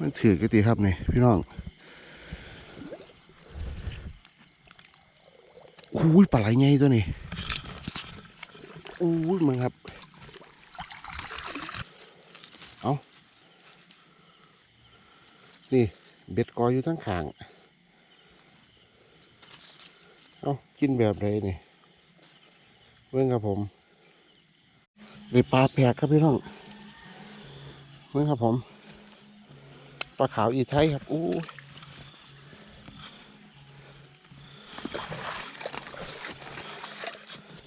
มันถือกติครับนี่พี่น้องอุ้ยปลาไหลไงตัวนี้อุ้ยมึงครับ เอานี่ เบ็ดกออยู่ทั้งขาง เอากินแบบไรนี่เมื่อครับผมเลยปลาแพกครับพี่น้องเมื่อครับผม ปลาขาวอีไทยครับอู้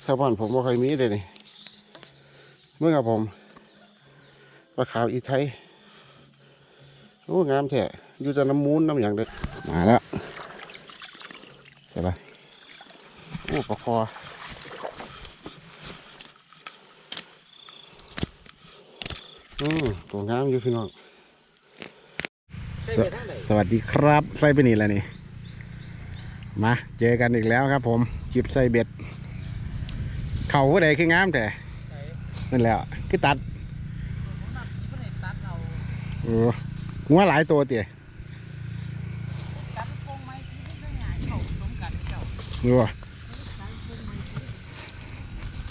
ชาวบ้านผมว่าใครมีเลยนี่เมื่อครับผมปลาขาวอีไทยโอ้งามแท้อยู่แต่น้ำมูนน้ำอย่างเด็ดมาแล้วใช่ปะโอ้ปลาคออืมตัวงามอยู่พี่น้อง ใช่ไปทางไหน สวัสดีครับไฟไปนี่แล้วนี่ มาเจอกันอีกแล้วครับผมจิบใส่เบ็ด เข่าก็ได้คืองามแต่ใส่นั่นแหละคือตัดผมนับที่เพิ่นให้ตัดเอาเออหัวหลายตัวเตี๋ยตัดโครงไม้ที่เพิ่นง่ายเข้าสมกันเจ้าดูว่ะตัดโครงไม้ที่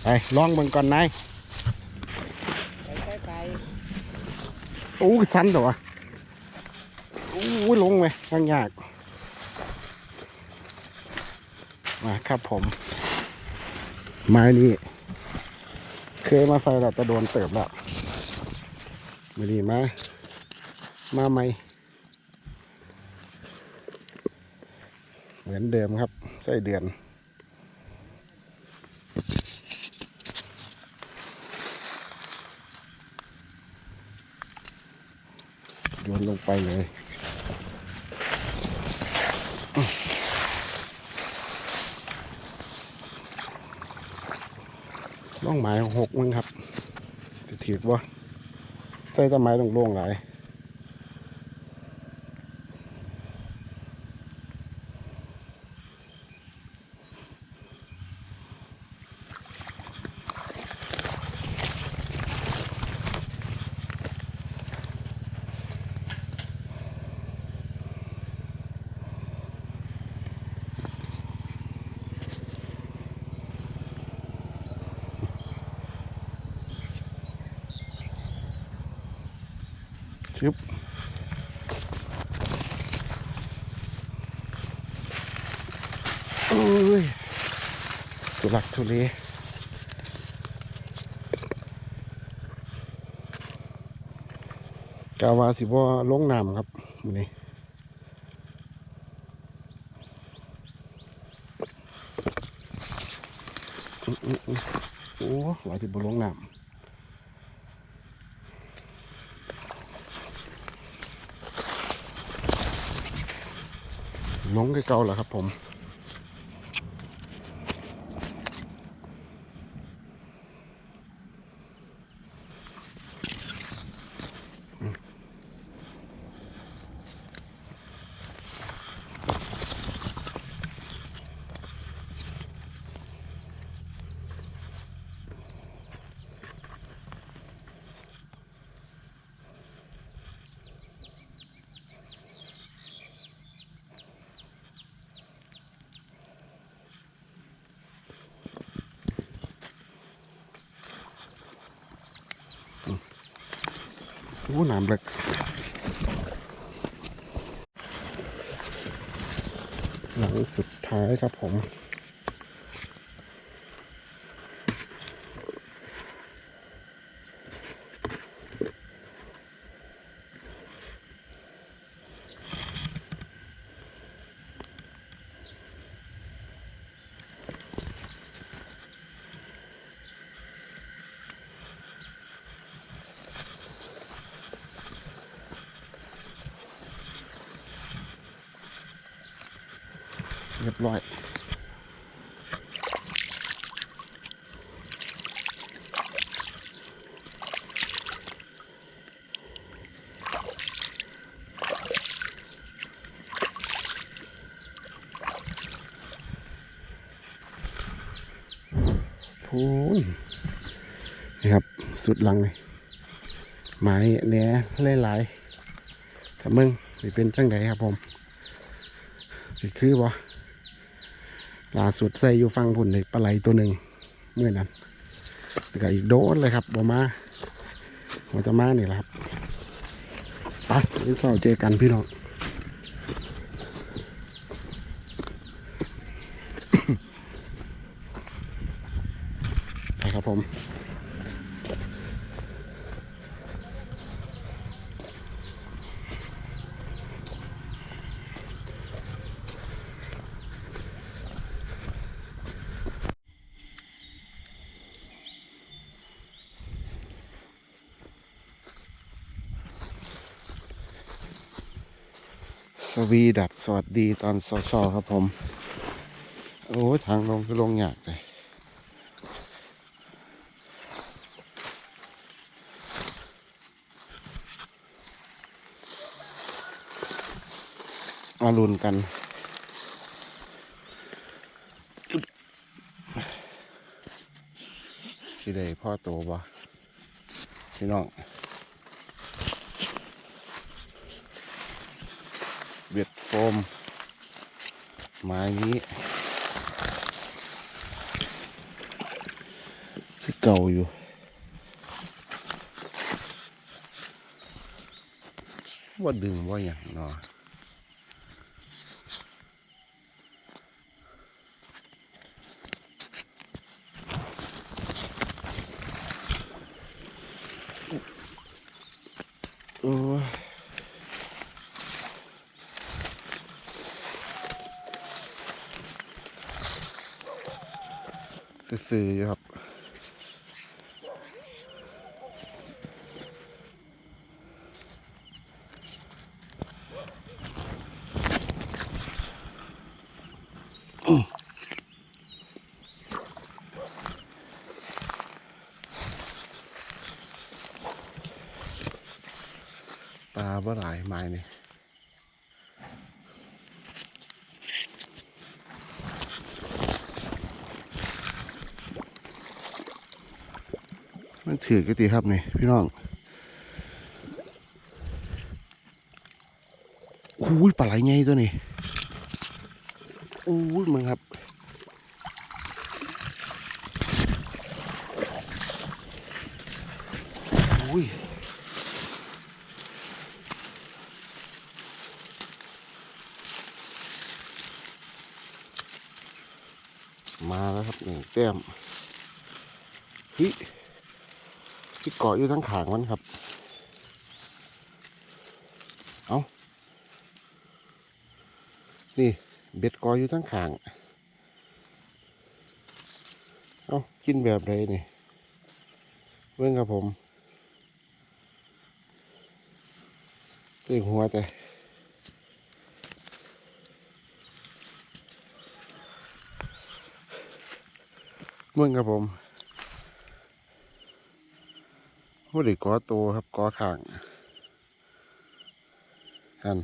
ไปลองเบิ่งก่อนนายไปไปไปโอ้สันตัววะโอ้ย ลงไปทางยาก มาครับผม ไม้นี้เคยมาใส่แล้วแต่โดนเติบแล้วม่ดีมา มาไหม เหมือนเดิมครับไส้เดือนโยนลงไปเลย ต้องหมายหกมั้งครับจะถือว่าใส่ต้นไม้ลงโล่งๆหลาย ชึบโอ้ยทุลักทุเลกาวาสิบ่ลงน้ำครับมื้อนี้อื้ออื้ออื้อโอ้ว่บ่ลงน้ำ ลงคือเก่าแล้วครับผม อ้น้ำเล็กหลังสุดท้ายครับผม เรียบร้อยพูนนี่ครับ สุดหลังเลยไม้แหน่หลายๆถ้ามึงสิเป็นจังไดครับผมสิคือบ่ ล่าสุดใส่อยู่ฟังพุ่นในปลาไหลตัวหนึ่งเมื่อนั้นแล้วก็อีกโดนเลยครับบอมามันจะมาเนี่แหละครับไปที่เสาวเจอกันพี่น้องไปครับผม วีดัดสวัสดีตอนสชครับผม โอ้ทางลงคือลงยากเลยมาลุนกันสิได้พ่อโตบ่พี่น้อง เบ็ดโฟมไม้นี้ที่เก่าอยู่ว่าดึงว่าอย่างเนาะ ซื่ออยู่ครับ ปลาบ่หลายไม้นี่ ถือกติครับนี่พี่น้องอุ้ยปลาไหลไงตัวนี้อุ้ยมึงครับอุ้ยมาแล้วครับหนึ่งแต้มฮ้ย ที่เกาะอยู่ทั้งขางมันครับ เอานี่เบ็ดเกาะอยู่ทั้งขาง เอากินแบบไรนี่เบิ่งครับผมต็งหัวแต่เบิ่งครับผม ไม่ไดีกอโตครับกอขางหัน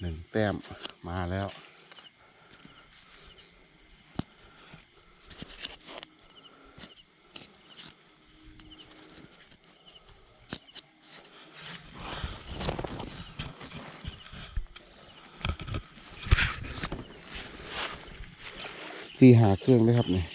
หนึ่งแต้มมาแล้ว ตีหาเครื่องเลยครับเนี่ย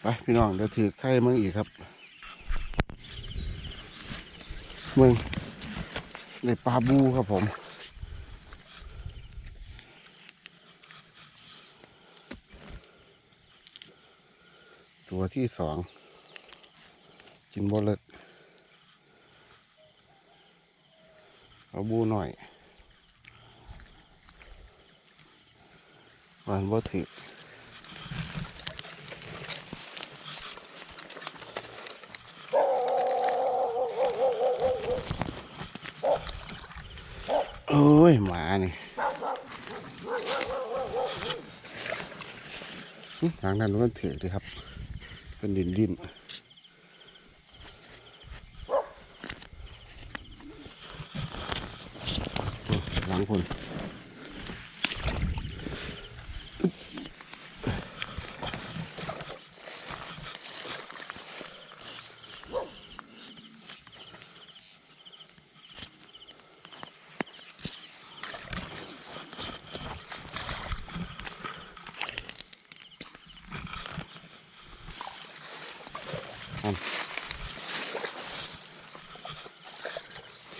ไปพี่น้องเดี๋ยวถือไข่เมืองอีกครับ เมืองในปลาบูครับผม ตัวที่สองกินบเลิกเอาบูหน่อยวันบ่ถือโอ้ยหมานี่อื้อทางนั้นมันถือเลยครับ เป็นดินดินหลังคน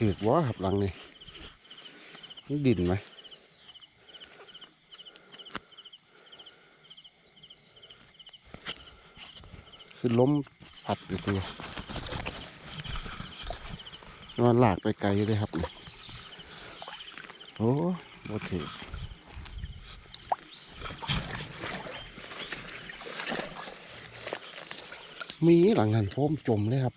ถือว่าครับหลังนี่มันดินไหมคือล้มผัดอยู่ตัวนอนหลากไปไกลเลยครับนี่โอ้โบถือมีหลังหันโฟมจมเลยครับ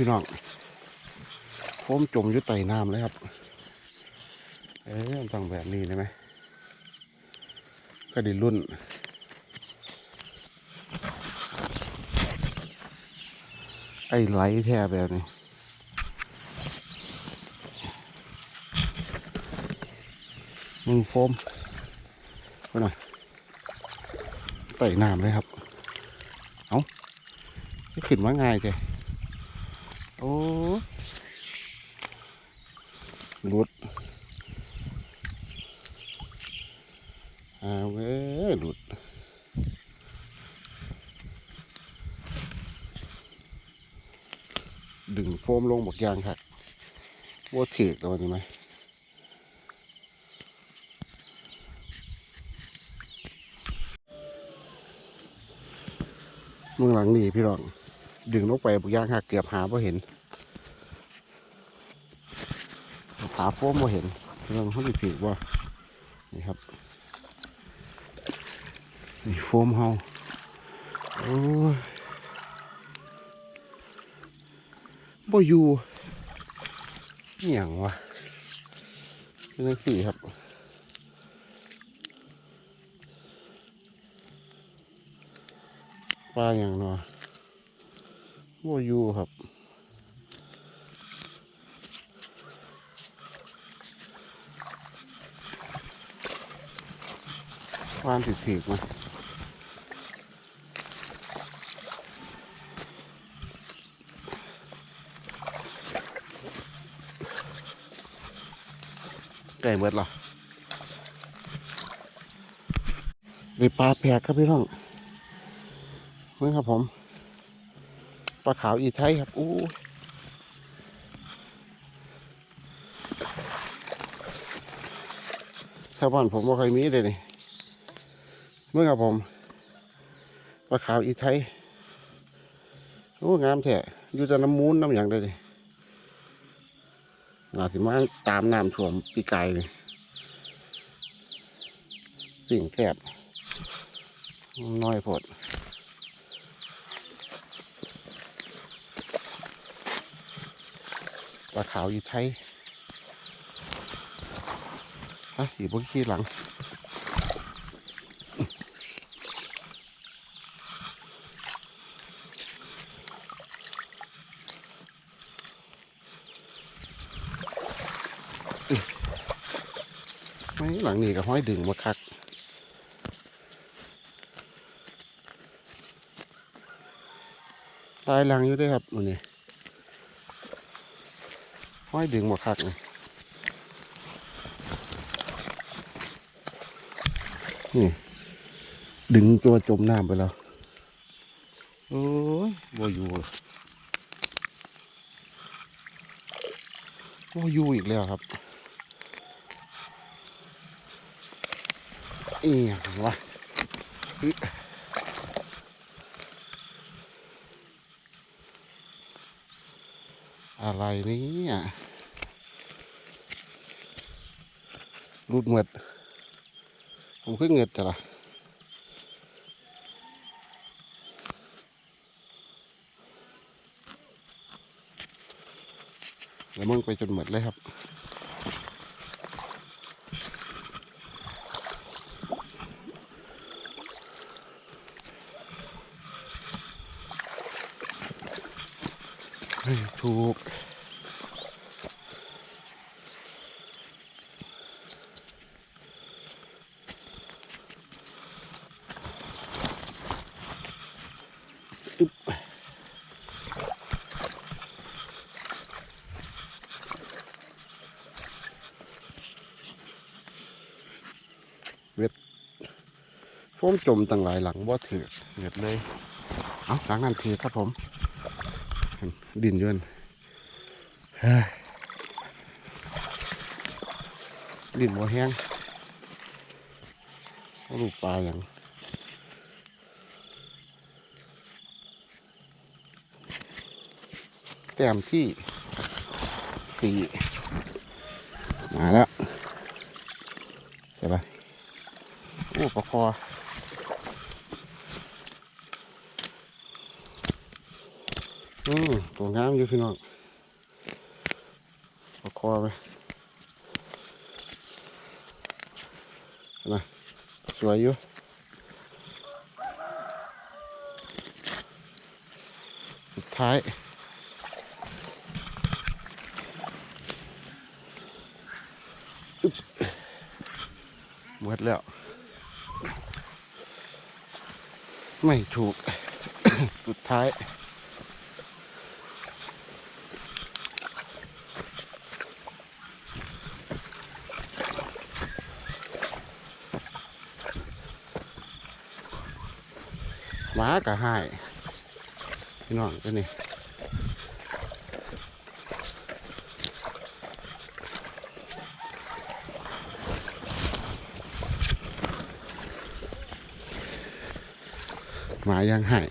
พี่น้องโฟมจมอยู่ใต้น้ำเลยครับ เอ๊ะต้องแบบนี้ได้ไหมก็ดิรุ่นไอ้ไหลแท้แบบนี้มึงโฟมไปหน่อยใต้น้ำเลยครับ เอาขึ้นมาง่ายจ้ะ โอ้หลุดอาวเว้ยหลุดดึงโฟมลงบอกยางครับว่าถือกตัวนี้ไหมเมืองหลังนี่พี่รอง ดึงลงไปบอกยางหักเกือบหาไ่เห็น หาโฟมมาเห็นเรื่องเขาดิถือว่านี่ครับนี่โฟมเฮาโอ้ยบ่อยู่อหย่างวะเป็นจังสี่ครับปลาอย่างเนาะ บ่อยู่ครับควานถีกๆมาไก่เบิดหรอมีปลาแพกครับพี่น้องเมื่อครับผม ลาขาวอีไทยครับอู้ชาวบ้านผมบ่เคยมีเลยนี่เมื่อครับผมปลาขาวอีไทยโอ้งามแท้อยู่แต่น้ำมูนน้ำอย่างได้เลยน่าสิมาตามน้ำท่วมปีกายเลยสิ่งแคบน้อยโพด ลาขาวอีไทยฮะอยู่บนขี้หลัง ไม่หลังนี้ก็ห้อยดึงมาคักตายหลังอยู่ด้วยครับมันนี่ห้ อยดึงมาคักนี่นี่ ดึงตัวจมน้ำไปแล้ว โอ้ยบ่อยู่บ่อยู่อีกแล้วครับอีหยังวะอึอะไรเนี่ย รูดเมือดผมขึ้นเงิดจ้าละแล้วมึนไปจนหมดเลยครับ โฟมจมตั้งหลายหลังว่าถือเงียดเลยเอาหลังนั้นถือครับผม ดินอยนดินบ่แห้งเอาลูกปลาอย่างแต้มที่สี่มาแล้วใช่ปะโอ้ปลาคอ อืมตัวงามอยู่พี่น้องเอาคอไปนะสวยอยู่สุดท้ายหมดแล้ว ไม่ถูก สุดท้าย หมากะหายพี่น้องตัวนี้หมายังหาย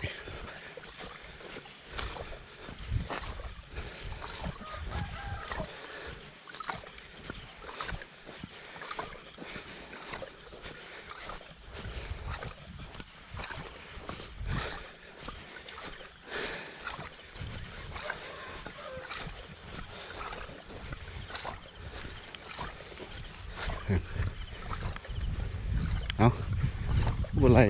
บุไร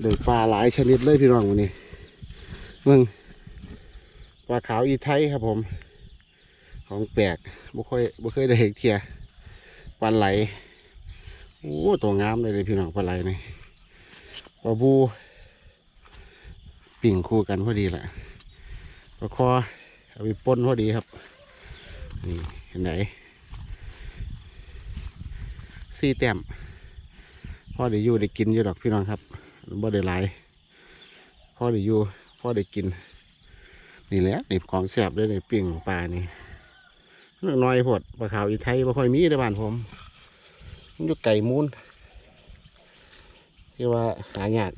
เดือปลาหลายชนิดเลยพี่น้องวันนี้มึงปลาขาวอีไทยครับผม ของแปลกบ่ค่อยบ่เคยได้เห็นเทียปลาไหลโอ้ตัวงามเลยเลยพี่น้องปลาไหลนี่ปลาบู ปิ่งคู่กันพอดีแหละ ปลาคอเอาไปปนพอดีครับ นี่เห็นไหนสี่แต้มพ่อได้อยู่ได้กินอยู่ดอกพี่น้องครับบ่ได้หลายพ่อได้อยู่พ่อได้กิน นี่แหละนี่ของแสบเลยในปิ่งปลานี่เรื่องน้อยพดปลาขาวอีไทยบ่ค่อยมีในบ้านผมมันอยู่ไก่มูนที่ว่าหายาก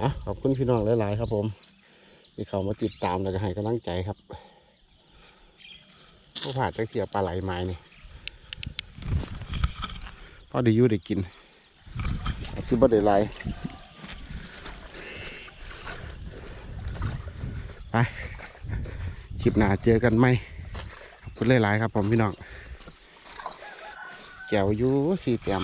อะขอบคุณพี่น้องหลายๆครับผม ที่เขามาติดตามแล้วก็ให้กำลังใจครับผู้ผ่านตะเกียปลาไหลไม้นี่พอด้อยู่ได้กินคือบ่ได้ไหลายไปคลิปหน้าเจอกันไหมขอบคุณหลายๆครับผมพี่น้องแก้วอยู่สี่เตียม